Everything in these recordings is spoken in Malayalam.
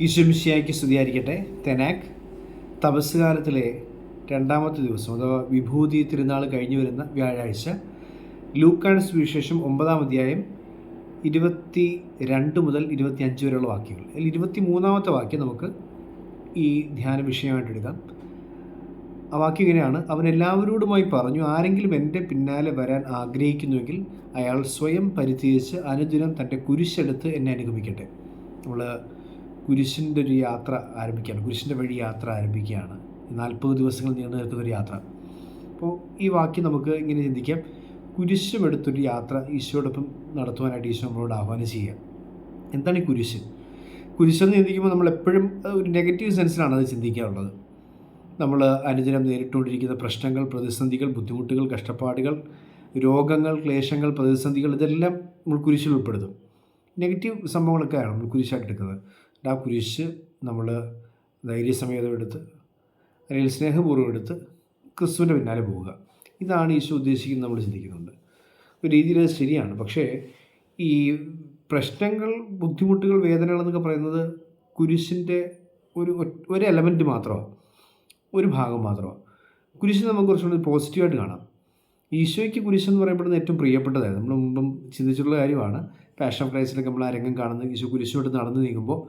ഈശ്വമിശിയായ്ക്ക് സ്തുതിയായിരിക്കട്ടെ. തെനാക് തപസ് രണ്ടാമത്തെ ദിവസം അഥവാ വിഭൂതി തിരുനാൾ കഴിഞ്ഞു വരുന്ന വ്യാഴാഴ്ച ലൂക്കാണ് സുവിശേഷം ഒമ്പതാം അധ്യായം ഇരുപത്തി രണ്ട് മുതൽ ഇരുപത്തി അഞ്ച് വരെയുള്ള വാക്യങ്ങൾ. അതിൽ ഇരുപത്തി മൂന്നാമത്തെ വാക്യം നമുക്ക് ഈ ധ്യാന വിഷയമായിട്ട് എടുക്കാം. ആ വാക്യം ഇങ്ങനെയാണ്. അവൻ എല്ലാവരോടുമായി പറഞ്ഞു ആരെങ്കിലും എന്റെ പിന്നാലെ വരാൻ ആഗ്രഹിക്കുന്നുവെങ്കിൽ അയാൾ സ്വയം പരിത്യജിച്ച് അനുദിനം തന്റെ കുരിശെടുത്ത് എന്നെ അനുഗമിക്കട്ടെ. നമ്മൾ കുരിശിന്റെ ഒരു യാത്ര ആരംഭിക്കുകയാണ്. കുരിശിന്റെ വഴി യാത്ര ആരംഭിക്കുകയാണ്. നാൽപ്പത് ദിവസങ്ങൾ നീണ്ടു നിൽക്കുന്ന ഒരു യാത്ര. അപ്പോൾ ഈ വാക്യം നമുക്ക് ഇങ്ങനെ ചിന്തിക്കാം. കുരിശുമെടുത്തൊരു യാത്ര ഈശോടൊപ്പം നടത്തുവാനായിട്ട് ഈശോ നമ്മളോട് ആഹ്വാനം ചെയ്യുക. എന്താണ് ഈ കുരിശ്? കുരിശെന്ന് ചിന്തിക്കുമ്പോൾ നമ്മൾ എപ്പോഴും ഒരു നെഗറ്റീവ് സെൻസിലാണ് അത് ചിന്തിക്കാറുള്ളത്. നമ്മൾ അനുദിനം നേരിട്ടുകൊണ്ടിരിക്കുന്ന പ്രശ്നങ്ങൾ പ്രതിസന്ധികൾ ബുദ്ധിമുട്ടുകൾ കഷ്ടപ്പാടുകൾ രോഗങ്ങൾ ക്ലേശങ്ങൾ പ്രതിസന്ധികൾ ഇതെല്ലാം നമ്മൾ കുരിശിൽ ഉൾപ്പെടുത്തും. നെഗറ്റീവ് സംഭവങ്ങളൊക്കെയാണ് നമ്മൾ കുരിശായിട്ട് എടുക്കുന്നത്. ആ കുരിശ് നമ്മൾ ധൈര്യസമേതം എടുത്ത് അല്ലെങ്കിൽ സ്നേഹപൂർവം എടുത്ത് ക്രിസ്തുവിന്റെ പിന്നാലെ പോവുക. ഇതാണ് ഈശോ ഉദ്ദേശിക്കുന്നത് നമ്മൾ ചിന്തിക്കുന്നുണ്ട്. ഒരു രീതിയിൽ അത് ശരിയാണ്. പക്ഷേ ഈ പ്രശ്നങ്ങൾ ബുദ്ധിമുട്ടുകൾ വേദനകൾ എന്നൊക്കെ പറയുന്നത് കുരിശിന്റെ ഒരു ഒരു എലമെന്റ് മാത്രമാണ് ഒരു ഭാഗം മാത്രമാണ് കുരിശ് നമുക്ക് കുറച്ചുകൂടി പോസിറ്റീവായിട്ട് കാണാം. ഈശോയ്ക്ക് കുരിശ് എന്ന് പറയപ്പെടുന്നത് ഏറ്റവും പ്രിയപ്പെട്ടതായത്. നമ്മൾ മുമ്പും ചിന്തിച്ചിട്ടുള്ള കാര്യമാണ്. പാഷൻ ഓഫ് ക്രൈസ്റ്റിലൊക്കെ നമ്മൾ അരങ്ങം കാണുന്നത് ഈശോ കുരിശോട്ട് നടന്നു നീങ്ങുമ്പോൾ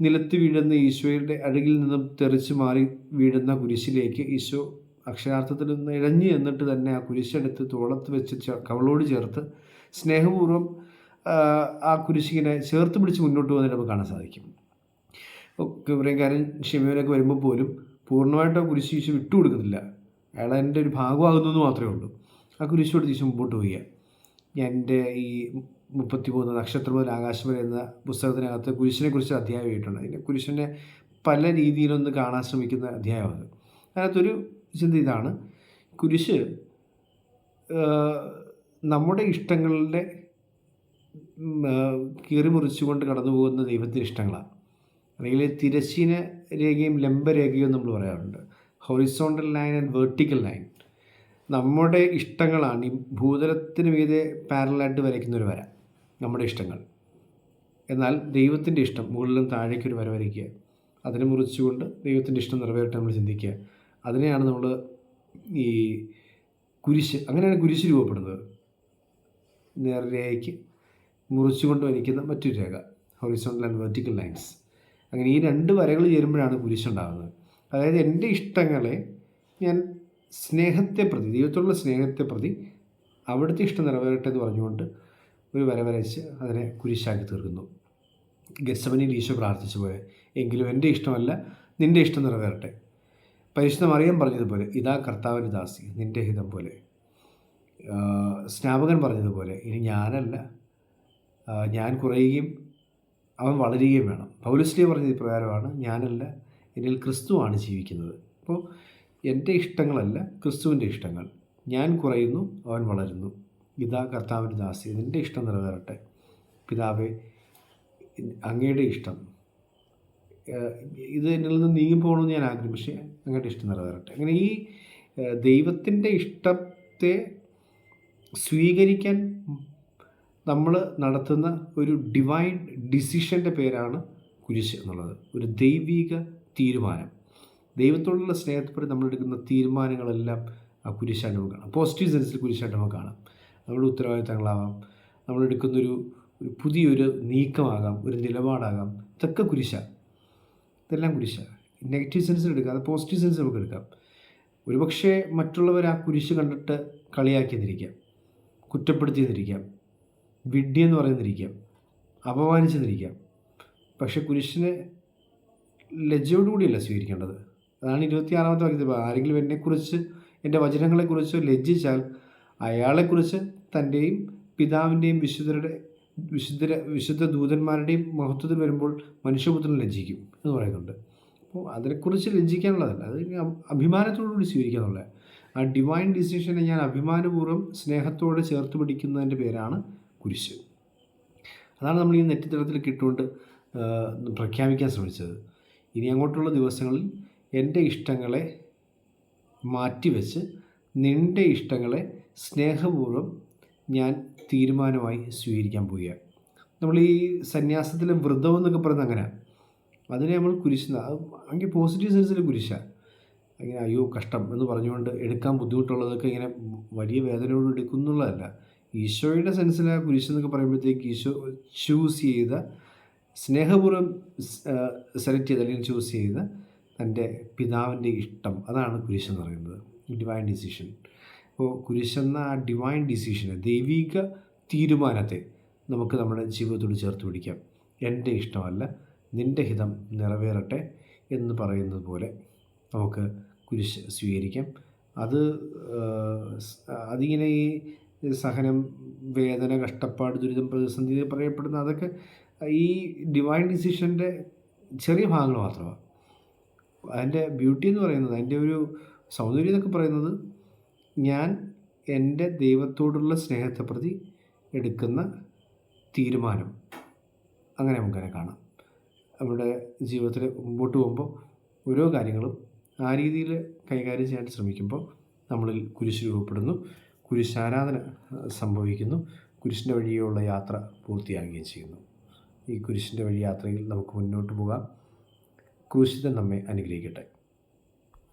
നിലത്ത് വീഴുന്ന ഈശോയുടെ അഴകിൽ നിന്നും തെറിച്ച് മാറി വീഴുന്ന കുരിശിലേക്ക് ഈശോ അക്ഷരാർത്ഥത്തിൽ നിന്ന് ഇഴഞ്ഞു എന്നിട്ട് തന്നെ ആ കുരിശെടുത്ത് തോളത്ത് വെച്ച് കവളോട് ചേർത്ത് സ്നേഹപൂർവം ആ, ആ കുരിശിങ്ങനെ ചേർത്ത് പിടിച്ച് മുന്നോട്ട് പോകുന്നതിന് നമുക്ക് കാണാൻ സാധിക്കും. കുമരക്കാരൻ ഷിമയോനൊക്കെ വരുമ്പോൾ പോലും പൂർണമായിട്ട് ആ കുരിശ് ഈശോ വിട്ടുകൊടുക്കുന്നില്ല. അയാൾ എന്റെ ഒരു ഭാഗമാകുന്നു മാത്രമേ ഉള്ളൂ. ആ കുരിശോട് ഈശോ മുമ്പോട്ട് പോവുക എന്റെ ഈ മുപ്പത്തിമൂന്ന് നക്ഷത്രം മുതൽ ആകാശം വരെ എന്ന പുസ്തകത്തിനകത്ത് കുരിശിനെ കുറിച്ച് അധ്യായം ആയിട്ടുണ്ട് അതിന്റെ കുരിശിനെ പല രീതിയിലൊന്ന് കാണാൻ ശ്രമിക്കുന്ന അധ്യായമാണ് അതിനകത്തൊരു ചിന്ത ഇതാണ്. കുരിശ് നമ്മുടെ ഇഷ്ടങ്ങളുടെ ഉം, ആ, കീറി മുറിച്ചുകൊണ്ട് കടന്നു പോകുന്ന ദൈവത്തിന്റെ ഇഷ്ടങ്ങളാണ്. അല്ലെങ്കിൽ തിരശ്ചീന രേഖയും ലംബരേഖയും നമ്മൾ പറയാറുണ്ട്. Horizontal line and vertical line നമ്മുടെ ഇഷ്ടങ്ങളാണ് ഈ ഭൂതലത്തിന് മീതെ പാരലായിട്ട് വരയ്ക്കുന്ന ഒരു വര. നമ്മുടെ ഇഷ്ടങ്ങൾ. എന്നാൽ ദൈവത്തിന്റെ ഇഷ്ടം മുകളിലും താഴേക്കൊരു വര വരയ്ക്കുക. അതിനെ മുറിച്ചുകൊണ്ട് ദൈവത്തിന്റെ ഇഷ്ടം നിറവേറട്ടെ നമ്മൾ ചിന്തിക്കുക. അതിനെയാണ് നമ്മൾ ഈ കുരിശ് അങ്ങനെയാണ് കുരിശ് രൂപപ്പെടുന്നത്. നേർരേഖയ്ക്ക് മുറിച്ചുകൊണ്ട് വരയ്ക്കുന്ന മറ്റൊരു രേഖ ഹൊറിസോണ്ടൽ ആൻഡ് വെർട്ടിക്കൽ ലൈൻസ് അങ്ങനെ ഈ രണ്ട് വരകൾ ചേരുമ്പോഴാണ് കുരിശുണ്ടാകുന്നത് അതായത് എന്റെ ഇഷ്ടങ്ങളെ ഞാൻ സ്നേഹത്തെ പ്രതി ദൈവത്തോടുള്ള സ്നേഹത്തെ പ്രതി അവിടുത്തെ ഇഷ്ടം നിറവേറട്ടെ എന്ന് പറഞ്ഞുകൊണ്ട് ഒരു വരവരച്ച് അതിനെ കുരിശാക്കി തീർക്കുന്നു. ഗസവനിൽ ഈശോ പ്രാർത്ഥിച്ച പോലെ എങ്കിലും എന്റെ ഇഷ്ടമല്ല നിന്റെ ഇഷ്ടം നിറവേറട്ടെ. പരിശുദ്ധ മറിയം പറഞ്ഞതുപോലെ ഇതാ കർത്താവിന്റെ ദാസി നിന്റെ ഹിതം പോലെ. സ്നാപകൻ പറഞ്ഞതുപോലെ ഇനി ഞാനല്ല. ഞാൻ കുറയുകയും അവൻ വളരുകയും വേണം. പൗലസ്ലിയ പറഞ്ഞ ഇപ്രകാരമാണ് ഞാനല്ല എന്നിൽ ക്രിസ്തുവാണ് ജീവിക്കുന്നത്. അപ്പോൾ എന്റെ ഇഷ്ടങ്ങളല്ല ക്രിസ്തുവിന്റെ ഇഷ്ടങ്ങൾ. ഞാൻ കുറയുന്നു അവൻ വളരുന്നു. ഇതാ കർത്താവിന്റെ ദാസി നിന്റെ ഇഷ്ടം നിറവേറട്ടെ. പിതാവെ അങ്ങയുടെ ഇഷ്ടം. ഇത് എന്നിൽ നിന്ന് നീങ്ങിപ്പോകണമെന്ന് ഞാൻ ആഗ്രഹം പക്ഷേ അങ്ങയുടെ ഇഷ്ടം നിറവേറട്ടെ. അങ്ങനെ ഈ ദൈവത്തിന്റെ ഇഷ്ടത്തെ സ്വീകരിക്കാൻ നമ്മൾ നടത്തുന്ന ഒരു ഡിവൈൻ ഡിസിഷന്റെ പേരാണ് കുരിശ് എന്നുള്ളത്. ഒരു ദൈവിക തീരുമാനം. ദൈവത്തോടുള്ള സ്നേഹത്തെപ്പറ്റി നമ്മൾ എടുക്കുന്ന തീരുമാനങ്ങളെല്ലാം ആ കുരിശായിട്ട് നമുക്ക് കാണാം. പോസിറ്റീവ് സെൻസിൽ കുരിശായിട്ട് നമുക്ക് കാണാം. നമ്മുടെ ഉത്തരവാദിത്തങ്ങളാവാം. നമ്മളെടുക്കുന്നൊരു ഒരു പുതിയൊരു നീക്കമാകാം ഒരു നിലപാടാകാം. ഇതൊക്കെ കുരിശ. ഇതെല്ലാം കുരിശ. നെഗറ്റീവ് സെൻസിൽ എടുക്കാം. അത് പോസിറ്റീവ് സെൻസ് നമുക്ക് എടുക്കാം. ഒരുപക്ഷെ മറ്റുള്ളവർ ആ കുരിശ് കണ്ടിട്ട് കളിയാക്കിയെന്നിരിക്കാം. കുറ്റപ്പെടുത്തിയെന്നിരിക്കാം. വിഡ്ഢിയെന്ന് പറയുന്നിരിക്കാം. അപമാനിച്ചെന്നിരിക്കാം. പക്ഷെ കുരിശിനെ ലജ്ജയോടുകൂടിയല്ല സ്വീകരിക്കേണ്ടത്. അതാണ് ഇരുപത്തിയാറാമത്തെ വാക്യത്തിൽ ആരെങ്കിലും എന്നെക്കുറിച്ച് എന്റെ വചനങ്ങളെക്കുറിച്ച് ലജ്ജിച്ചാൽ അയാളെക്കുറിച്ച് തന്റെയും പിതാവിന്റെയും വിശുദ്ധരുടെ വിശുദ്ധ വിശുദ്ധ ദൂതന്മാരുടെയും മഹത്വത്തിൽ വരുമ്പോൾ മനുഷ്യപുത്രൻ ലജ്ജിക്കും എന്ന് പറയുന്നുണ്ട്. അപ്പോൾ അതിനെക്കുറിച്ച് ലജ്ജിക്കാനുള്ളതല്ല. അത് അഭിമാനത്തോടുകൂടി സ്വീകരിക്കാനുള്ള ആ ഡിവൈൻ ഡിസിഷനെ ഞാൻ അഭിമാനപൂർവം സ്നേഹത്തോടെ ചേർത്ത് പിടിക്കുന്നതിന്റെ പേരാണ് കുരിശ്. അതാണ് നമ്മൾ ഈ നെറ്റിത്തരത്തിൽ കിട്ടുകൊണ്ട് പ്രഖ്യാപിക്കാൻ ശ്രമിച്ചത്. ഇനി അങ്ങോട്ടുള്ള ദിവസങ്ങളിൽ എന്റെ ഇഷ്ടങ്ങളെ മാറ്റിവെച്ച് നിന്റെ ഇഷ്ടങ്ങളെ സ്നേഹപൂർവം ഞാൻ തീരുമാനമായി സ്വീകരിക്കാൻ പോവുകയാണ്. നമ്മൾ ഈ സന്യാസത്തിലെ വ്രതം എന്നൊക്കെ പറയുന്നത് അങ്ങനെ. അതിനെ നമ്മൾ കുരിശുന്ന ഭയങ്കര പോസിറ്റീവ് സെൻസിൽ കുരിശാണ് അങ്ങനെ അയ്യോ കഷ്ടം എന്ന് പറഞ്ഞുകൊണ്ട് എടുക്കാൻ ബുദ്ധിമുട്ടുള്ളതൊക്കെ ഇങ്ങനെ വലിയ വേദനയോട് എടുക്കുന്നുള്ളതല്ല. ഈശോയുടെ സെൻസിൽ ആ കുരിശെന്നൊക്കെ പറയുമ്പോഴത്തേക്ക് ഈശോ ചൂസ് ചെയ്ത സ്നേഹപൂർവം സെലക്ട് ചെയ്ത അല്ലെങ്കിൽ ചൂസ് ചെയ്ത തന്റെ പിതാവിന്റെ ഇഷ്ടം. അതാണ് കുരിശെന്ന് പറയുന്നത്. ഡിവൈൻ ഡിസിഷൻ അപ്പോൾ കുരിശെന്ന ആ ഡിവൈൻ ഡിസിഷനെ ദൈവിക തീരുമാനത്തെ നമുക്ക് നമ്മുടെ ജീവിതത്തോട് ചേർത്ത് പിടിക്കാം. എന്റെ ഇഷ്ടമല്ല നിന്റെ ഹിതം നിറവേറട്ടെ എന്ന് പറയുന്നത് പോലെ നമുക്ക് കുരിശ് സ്വീകരിക്കാം. അത് അതിങ്ങനെ ഈ സഹനം വേദന കഷ്ടപ്പാട് ദുരിതം പ്രതിസന്ധി പറയപ്പെടുന്ന അതൊക്കെ ഈ ഡിവൈൻ ഡിസിഷന്റെ ചെറിയ ഭാഗങ്ങൾ മാത്രമാണ്. അതിന്റെ ബ്യൂട്ടി എന്ന് പറയുന്നത് അതിന്റെ ഒരു സൗന്ദര്യം എന്നൊക്കെ പറയുന്നത് ഞാൻ എന്റെ ദൈവത്തോടുള്ള സ്നേഹത്തെ പ്രതി എടുക്കുന്ന തീരുമാനം. അങ്ങനെ നമുക്കതിനെ കാണാം. നമ്മുടെ ജീവിതത്തിൽ മുമ്പോട്ട് പോകുമ്പോൾ ഓരോ കാര്യങ്ങളും ആ രീതിയിൽ കൈകാര്യം ചെയ്യാൻ ശ്രമിക്കുമ്പോൾ നമ്മളിൽ കുരിശ് രൂപപ്പെടുന്നു. കുരിശാരാധന സംഭവിക്കുന്നു. കുരിശിന്റെ വഴിയുള്ള യാത്ര പൂർത്തിയാകുകയും ചെയ്യുന്നു. ഈ കുരിശിന്റെ വഴി യാത്രയിൽ നമുക്ക് മുന്നോട്ട് പോകാം. ക്രൂശിതൻ നമ്മെ അനുഗ്രഹിക്കട്ടെ.